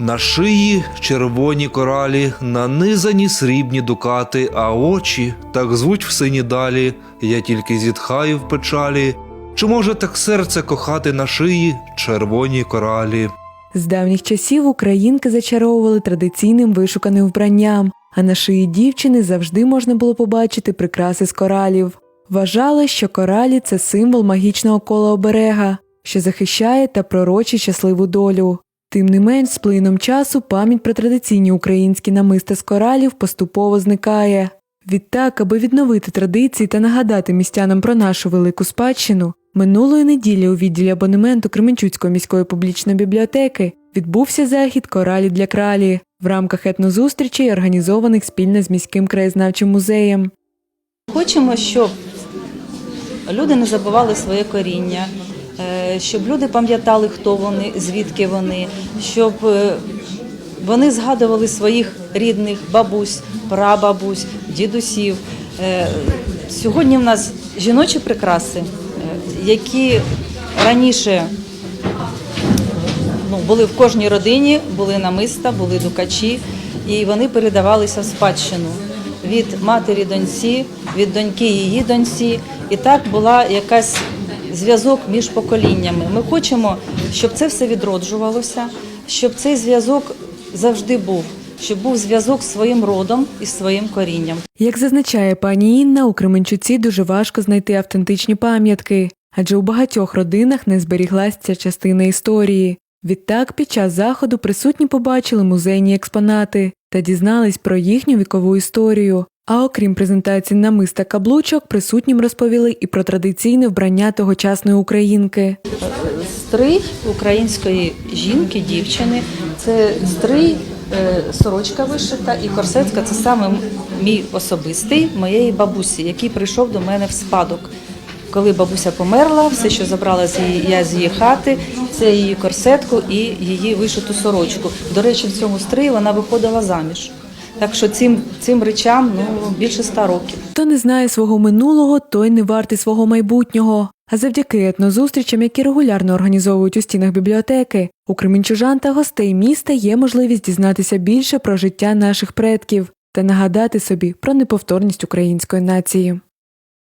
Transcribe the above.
На шиї червоні коралі, нанизані срібні дукати, а очі так звуть в сині далі. Я тільки зітхаю в печалі. Чи може так серце кохати на шиї червоні коралі? З давніх часів українки зачаровували традиційним вишуканим вбранням, а на шиї дівчини завжди можна було побачити прикраси з коралів. Вважали, що коралі це символ магічного кола оберега, що захищає та пророчить щасливу долю. Тим не менш, з плином часу пам'ять про традиційні українські намиста з коралів поступово зникає. Відтак, аби відновити традиції та нагадати містянам про нашу велику спадщину, минулої неділі у відділі абонементу Кременчуцької міської публічної бібліотеки відбувся захід Коралі для кралі в рамках етнозустрічей, організованих спільно з міським краєзнавчим музеєм. Хочемо, щоб люди не забували своє коріння, щоб люди пам'ятали, хто вони, звідки вони, щоб е, вони згадували своїх рідних бабусь, прабабусь, дідусів. Е, Сьогодні в нас жіночі прикраси, е, які раніше ну, були в кожній родині, були намиста, були дукачі, і вони передавалися в спадщину від матері доньці, від доньки її доньці. І так була якась зв'язок між поколіннями. Ми хочемо, щоб це все відроджувалося, щоб цей зв'язок завжди був, щоб був зв'язок з своїм родом і своїм корінням. Як зазначає пані Інна, у Кременчуці дуже важко знайти автентичні пам'ятки, адже у багатьох родинах не зберіглася ця частина історії. Відтак, під час заходу присутні побачили музейні експонати та дізнались про їхню вікову історію. А окрім презентації намиста каблучок, присутнім розповіли і про традиційне вбрання тогочасної українки. Стрий української жінки, дівчини це стрий, е, сорочка вишита і корсетка це саме мій особистий моєї бабусі, який прийшов до мене в спадок. Коли бабуся померла, все, що забрала з її, я з її хати, це її корсетку і її вишиту сорочку. До речі, в цьому строї вона виходила заміж. Так що цим, цим речам ну, більше ста років. Хто не знає свого минулого, той не вартий свого майбутнього. А завдяки етнозустрічам, які регулярно організовують у стінах бібліотеки, у кременчужан та гостей міста є можливість дізнатися більше про життя наших предків та нагадати собі про неповторність української нації.